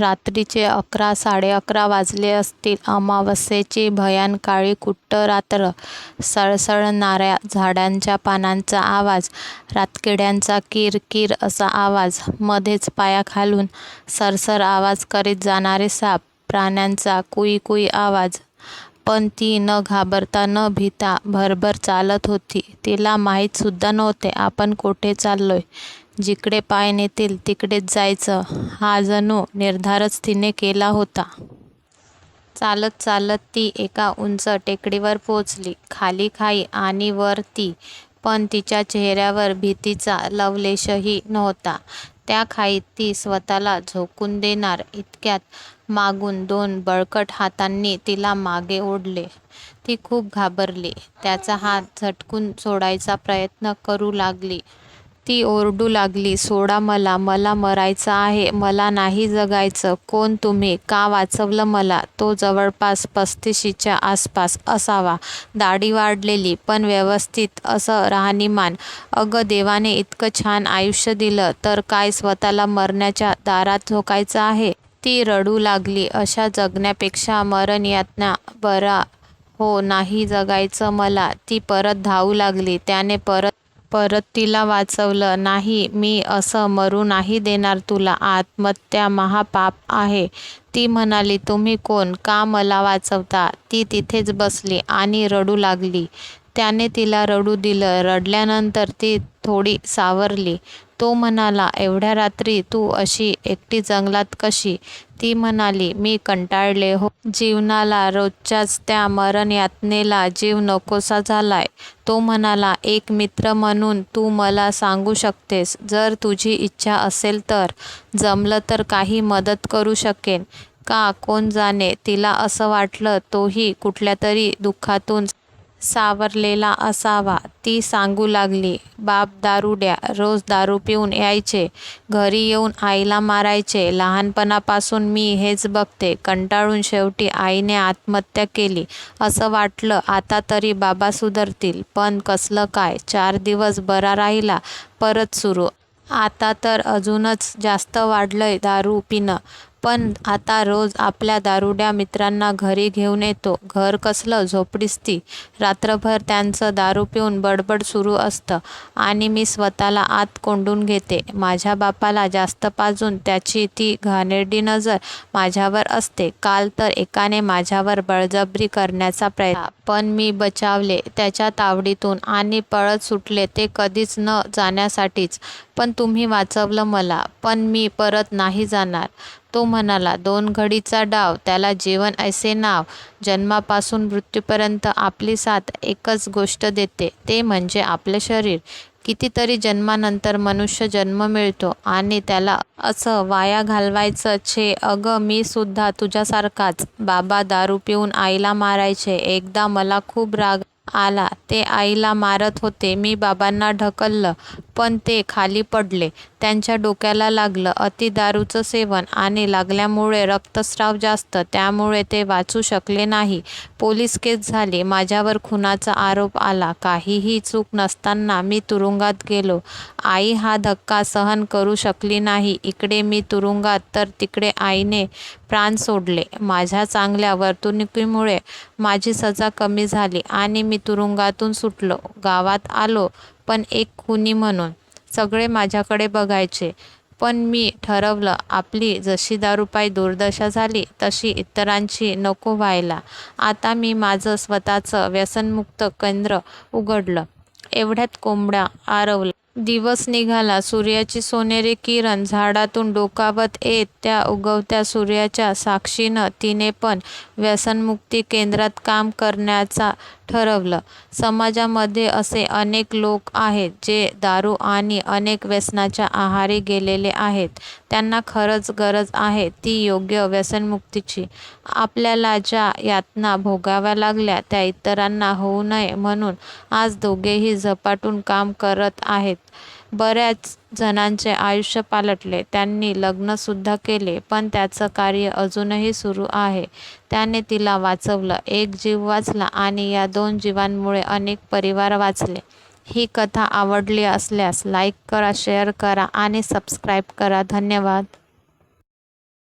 रात्रीचे अकरा साडे अकरा वाजले असतील. अमावस्येची भयानकाळी कुट्ट रात्र. सळसळणाऱ्या झाडांच्या पानांचा आवाज, रातकिड्यांचा किर किर असा आवाज, मध्येच पायाखालून सरसर आवाज करीत जाणारे साप, प्राण्यांचा कुई कुई आवाज. पण ती न घाबरता न भिता भरभर चालत होती. तिला माहीतसुद्धा नव्हते आपण कोठे चाललोय. जिकडे पाय नेतील तिकडेच जायचं हा जणू निर्धारच तिने केला होता. चालत चालत ती एका उंच टेकडीवर पोचली. खाली खाई आणि वर ती. पण तिच्या चेहऱ्यावर भीतीचा लवलेशही नव्हता. त्या खाईत ती स्वतःला झोकून देणार इतक्यात मागून दोन बळकट हातांनी तिला मागे ओढले. ती खूप घाबरली. त्याचा हात झटकून सोडायचा प्रयत्न करू लागली. ती ओरडू लागली, सोडा मला. मला मरायचं आहे. मला नाही जगायचं. कोण तुम्ही? का वाचवलं मला? तो जवळपास पस्तीशीच्या आसपास असावा. दाढी वाढलेली, पण व्यवस्थित असं राहणीमान. अगं देवाने इतकं छान आयुष्य दिलं तर काय स्वतःला मरण्याच्या दारात झोकायचं आहे? ती रडू लागली. अशा जगण्यापेक्षा मरणयातना बरा हो, नाही जगायचं मला. ती परत धावू लागली. त्याने परत परत तिला वाचवलं. नाही, मी असं मरू नाही देणार तुला. आत्महत्या महापाप आहे. ती म्हणाली, तुम्ही कोण? का मला वाचवता? ती तिथेच बसली आणि रडू लागली. त्याने तिला रडू दिलं. रडल्यानंतर ती थोडी सावरली. तो म्हणाला, एवढ्या रात्री तू अशी एकटी जंगलात कशी? ती म्हणाली, मी कंटाळले हो. जीवनाला. रोजच्याच त्या मरण यातनेला जीव नकोसा झालाय. तो म्हणाला, एक मित्र म्हणून तू मला सांगू शकतेस, जर तुझी इच्छा असेल तर. जमलं तर काही मदत करू शकेन. का कोण जाणे? तिला असं वाटलं तोही कुठल्या तरी दुःखातून सावरलेला असावा. ती सांगू लागली, बाप दारुड्या. रोज दारू पिऊन यायचे. घरी येऊन आईला मारायचे. लहानपणापासून मी हेच बघते. कंटाळून शेवटी आईने आत्महत्या केली. असं वाटलं आता तरी बाबा सुधरतील. पण कसलं काय? चार दिवस बरा राहिला, परत सुरू. आता तर अजूनच जास्त वाढलंय दारू पिणं. पण आता रोज आपल्या दारुड्या मित्रांना घरी घेऊन येतो. घर कसलं? झोपडीच ती. रात्रभर त्यांचं दारू पिऊन बडबड सुरू असतं आणि मी स्वतःला आत कोंडून घेते. माझ्या बापाला जास्त पाजून त्याची ती घाणेरडी नजर माझ्यावर असते. काल तर एकाने माझ्यावर बळजबरी करण्याचा प्रयत्न केला. पण मी बचावले त्याच्या तावडीतून आणि पळत सुटले ते कधीच न जाण्यासाठीच. पण तुम्ही वाचवलं मला. पण मी परत नाही जाणार. तो म्हणाला, दोन घडीचा डाव, त्याला जीवन असे नाव. जन्मापासून मृत्यूपर्यंत आपली साथ एकच गोष्ट देते, ते म्हणजे आपलं शरीर. कितीतरी जन्मानंतर मनुष्य जन्म मिळतो आणि त्याला असं वाया घालवायचं छे अगं मी सुद्धा तुझ्यासारखाच. बाबा दारू पिऊन आईला मारायचे. एकदा मला खूप राग आला. ते आईला मारत होते. मी बाबांना ढकललं, पण ते खाली पडले. त्यांच्या डोक्याला लागलं. अति दारूचं सेवन आणि लागल्यामुळे रक्तस्राव जास्त, त्यामुळे ते वाचू शकले नाही. पोलीस केस झाली. माझ्यावर खुनाचा आरोप आला. काहीही चूक नसताना मी तुरुंगात गेलो. आई हा धक्का सहन करू शकली नाही. इकडे मी तुरुंगात तर तिकडे आईने प्राण सोडले. माझ्या चांगल्या वर्तणुकीमुळे माझी सजा कमी झाली आणि मी तुरुंगातून सुटलो. गावात आलो, पण एक खुनी म्हणून. सगळे माझ्याकडे बघायचे. पण मी ठरवलं आपली जशी दारूपाई दुर्दशा झाली तशी इतरांची नको व्हायला. आता मी माझं स्वतःचं व्यसनमुक्त केंद्र उघडलं. एवढ्यात कोंबडा आरवला. दिवस निघाला. सूर्याची सोनेरी किरण झाडातून डोकावत येत त्या उगवत्या सूर्याच्या साक्षीनं तिने पण व्यसनमुक्ती केंद्रात काम करण्याचा ठरवलं. समाजामध्ये असे अनेक लोक आहेत जे दारू आणि अनेक व्यसनाच्या आहारी गेलेले आहेत. त्यांना खरंच गरज आहे ती योग्य व्यसनमुक्तीची. आपल्याला ज्या यातना भोगाव्या लागल्या त्या इतरांना होऊ नये म्हणून आज दोघेही झपाटून काम करत आहेत. बऱ्याच जणांचे आयुष्य पालटले. त्यांनी लग्नसुद्धा केले. पण त्याचं कार्य अजूनही सुरू आहे. त्याने तिला वाचवलं. एक जीव वाचला आणि या दोन जीवांमुळे अनेक परिवार वाचले. ही कथा आवडली असल्यास लाईक करा, शेअर करा आणि सबस्क्राईब करा. धन्यवाद.